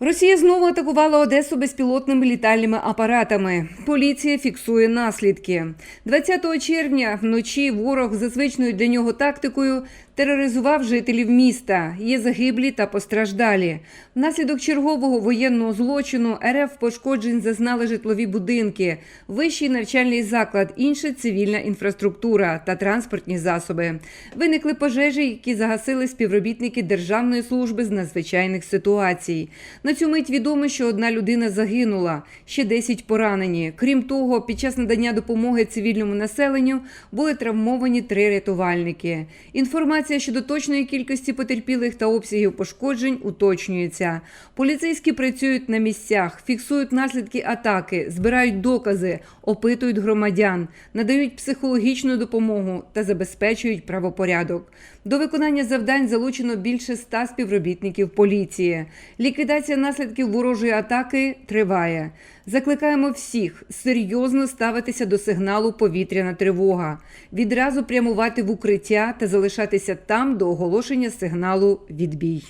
Росія знову атакувала Одесу безпілотними літальними апаратами. Поліція фіксує наслідки. 20 червня вночі ворог за звичною для нього тактикою тероризував жителів міста. Є загиблі та постраждалі. Внаслідок чергового воєнного злочину РФ пошкоджень зазнали житлові будинки, вищий навчальний заклад, інша цивільна інфраструктура та транспортні засоби. Виникли пожежі, які загасили співробітники Державної служби з надзвичайних ситуацій. На цю мить відомо, що одна людина загинула, ще 10 поранені. Крім того, під час надання допомоги цивільному населенню були травмовані три рятувальники. Інформація щодо точної кількості потерпілих та обсягів пошкоджень уточнюється. Поліцейські працюють на місцях, фіксують наслідки атаки, збирають докази, опитують громадян, надають психологічну допомогу та забезпечують правопорядок. До виконання завдань залучено більше ста співробітників поліції. Ліквідація наслідків ворожої атаки триває. Закликаємо всіх серйозно ставитися до сигналу повітряна тривога, відразу прямувати в укриття та залишатися там до оголошення сигналу відбій.